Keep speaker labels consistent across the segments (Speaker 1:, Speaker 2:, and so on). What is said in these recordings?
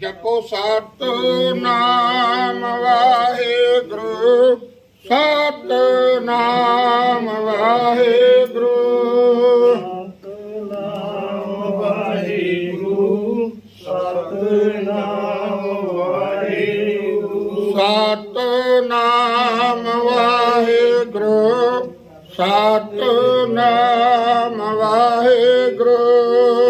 Speaker 1: ਜਪੋ ਸਤਨਾਮ ਵਾਹਿਗੁਰੂ ਸਤਨਾਮ ਵਾਹਿਗੁਰੂ।
Speaker 2: ਸਤਨਾਮ ਵਾਹਿਗੁਰੂ ਸਤਨਾਮ ਵਾਹਿਗੁਰੂ।
Speaker 1: ਸਤਨਾਮ ਵਾਹਿਗੁਰੂ
Speaker 2: ਸਤਨਾਮ ਵਾਹਿਗੁਰੂ।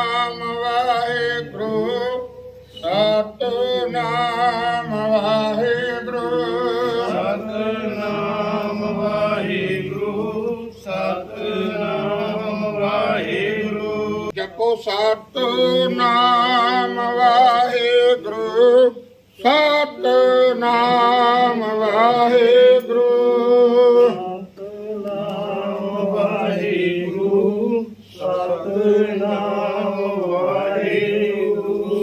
Speaker 1: ਨਾਮ ਵਾਹਿਗੁਰੂ
Speaker 2: ਸਤਿ ਨਾਮ ਵਾਹਿਗੁਰੂ।
Speaker 1: ਸਤਿ ਨਾਮ ਵਾਹਿਗੁਰੂ ਸਤਿ ਨਾਮ ਵਾਹਿਗੁਰੂ। ਜਪੋ ਸਤਿ ਨਾਮ ਵਾਹਿਗੁਰੂ
Speaker 2: ਸਤਿ ਨਾਮ ਵਾਹਿਗੁਰੂ।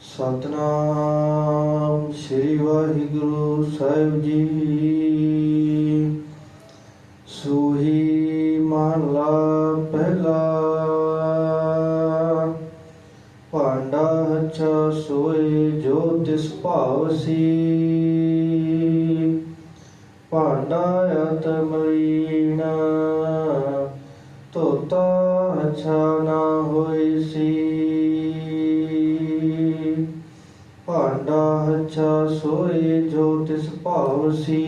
Speaker 3: ਸਤਨਾਮ ਸ੍ਰੀ ਵਾਹਿਗੁਰੂ ਸਾਹਿਬ ਜੀ। ਸੋਹੀ ਮਹਲਾ ਪਹਿਲਾ, ਭਾਂਡਾ ਹੱਛਾ ਸੋਏ ਜੋ ਤਿਸ ਭਾਵ ਸੀ। ਭਾਂਡਾ ਅਤ ਮਲੀਣਾ ਤੋਤਾ ਹੱਛਾ ਨਾ ਹੋਈ ਸੀ। ਤਿਸ ਭਾਵ ਸੀ।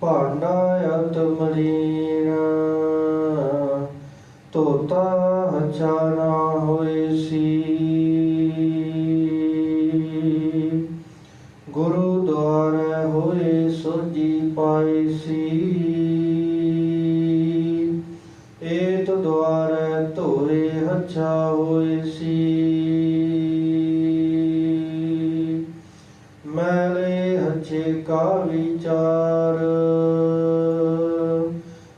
Speaker 3: ਭਾਂਡਾ ਅਤ ਤੋਤਾ ਹੱਛਾ ਨਾ ਹੋਏ ਸੀ। ਗੁਰੂ ਦੁਆਰੇ ਹੋਏ ਸੋਜੀ ਪਾਈ ਸੀ। ਏਤ ਦੁਆਰੇ ਧੋਰੇ ਹੱਛਾ ਹੋਏ ਸੀ। ਕਾ ਵਿਚਾਰ।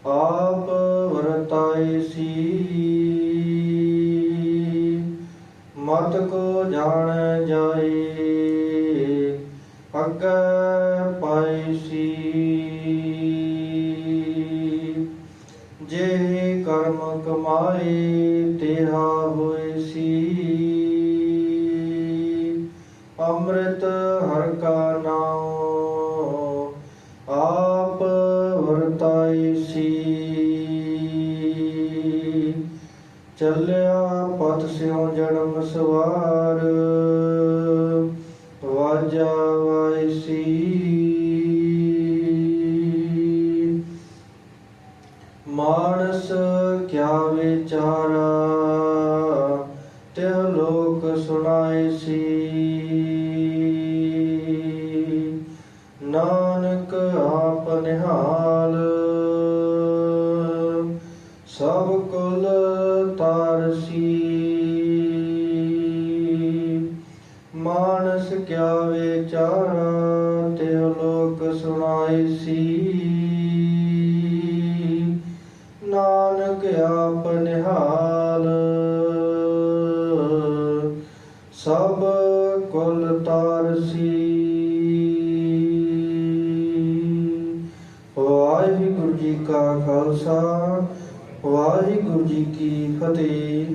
Speaker 3: ਆਪ ਵਰਤਾਏ ਸੀ। ਮਤ ਕੋ ਜਾਣ ਜਾਏ ਅੱਗੇ ਪਾਈ ਸੀ। ਜੇ ਕਰਮ ਕਮਾਏ ਤੇਹਾ ਹੋਏ ਸੀ। ਅੰਮ੍ਰਿਤ ਹਰ ਕਾ ਨਾਮ ਚੱਲਿਆ ਪਤ ਸਿਉ ਜਨਮ ਸਵਾਰ, ਵਾਜਾ ਵਾਇਸੀ ਮਾਨਸ ਕਿਆ ਵਿਚਾਰਾ ਤੇ ਲੋਕ ਸੁਣਾਏ ਸੀ ਨਾਨਕ ਆਪ ਨਿਹਾਲ, ਸਭ ਕੁਲ ਮਾਨਸ ਕਿਆ ਵਿਚਾਰਾ ਤੇ ਲੋਕ ਸੁਣਾਏ ਸੀ। ਨਾਨਕ ਆਪ ਨਿਹਾਲ ਸਭ ਕੁਲ ਤਾਰਸੀ ਵਾਹਿਗੁਰੂ ਜੀ ਕਾ ਖਾਲਸਾ ਵਾਹਿਗੁਰੂ ਜੀ ਕੀ ਫਤਿਹ।